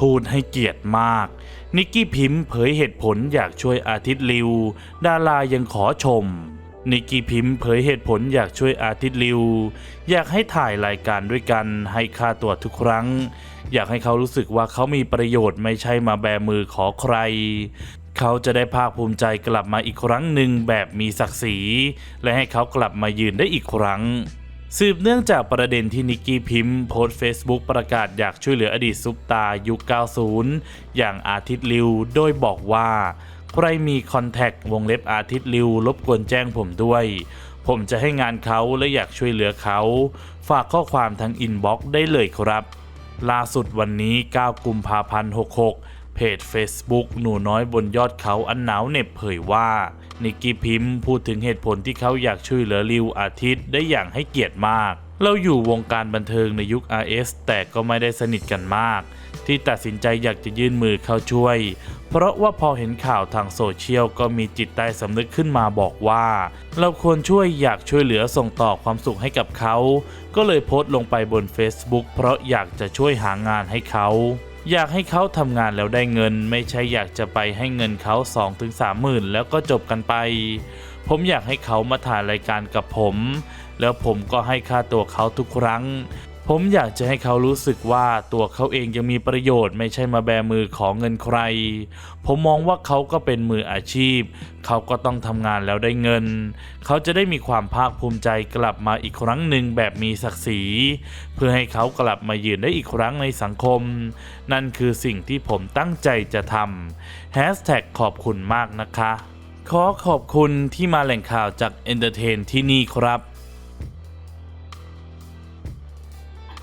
พูดให้เกียรติมาก นิกกี้พิมพ์เผยเหตุผลอยากช่วยอาทิตย์ลิว ดารายังขอชม นิกกี้พิมพ์เผยเหตุผลอยากช่วยอาทิตย์ลิว อยากให้ถ่ายรายการด้วยกันให้ค่าตัวทุกครั้ง อยากให้เขารู้สึกว่าเขามีประโยชน์ไม่ใช่มาแบมือขอใคร เขาจะได้ภาคภูมิใจกลับมาอีกครั้งหนึ่งแบบมีศักดิ์ศรี และให้เขากลับมายืนได้อีกครั้ง สืบเนื่องจากประเด็นที่นิกกี้พิมพ์โพสต์เฟซบุ๊กประกาศอยากช่วยเหลืออดีตซุปตายุค 90 อย่างอาทิตย์ลิว โดยบอกว่า ใครมีคอนแทควงเล็บอาทิตย์ลิวรบกวนแจ้งผมด้วย ผมจะให้งานเขาและอยากช่วยเหลือเขา ฝากข้อความทางอินบ็อกซ์ได้เลยครับ ล่าสุดวันนี้ 9 กุมภาพันธ์ 66 เพจ Facebook หนูน้อยบนยอดเขาอันหนาวเหน็บเผยว่า นิกกี้พิมพ์พูดถึงเหตุผลที่เขาอยากช่วยเหลือริวอาทิตย์ได้อย่างให้เกียรติมาก เราอยู่วงการบันเทิงในยุค RS แต่ก็ไม่ได้สนิทกันมาก ที่ตัดสินใจอยากจะยื่นมือเข้าช่วย เพราะว่าพอเห็นข่าวทางโซเชียลก็มีจิตใต้สำนึกขึ้นมาบอกว่า เราควรช่วยอยากช่วยเหลือส่งต่อความสุขให้กับเขา ก็เลยโพสต์ลงไปบน Facebook เพราะอยากจะช่วยหางานให้เขา อยากให้เขาทำงานแล้วได้เงิน ไม่ใช่อยากจะไปให้เงินเขา2-3หมื่นแล้วก็จบกันไป ผมอยากให้เขามาถ่ายรายการกับผม แล้วผมก็ให้ค่าตัวเขาทุกครั้ง ผมอยากจะให้เขารู้สึกว่าตัวเขาเองยังมีประโยชน์ไม่ใช่มาแบมือของเงินใคร ผมมองว่าเขาก็เป็นมืออาชีพ เขาก็ต้องทำงานแล้วได้เงิน เขาจะได้มีความภาคภูมิใจกลับมาอีกครั้งหนึ่งแบบมีศักดิ์ศรี เพื่อให้เขากลับมายืนได้อีกครั้งในสังคม นั่นคือสิ่งที่ผมตั้งใจจะทำแฮชแท็กขอบคุณมากนะคะ ขอขอบคุณที่มาแหล่งข่าวจากเอนเตอร์เทนที่นี่ครับ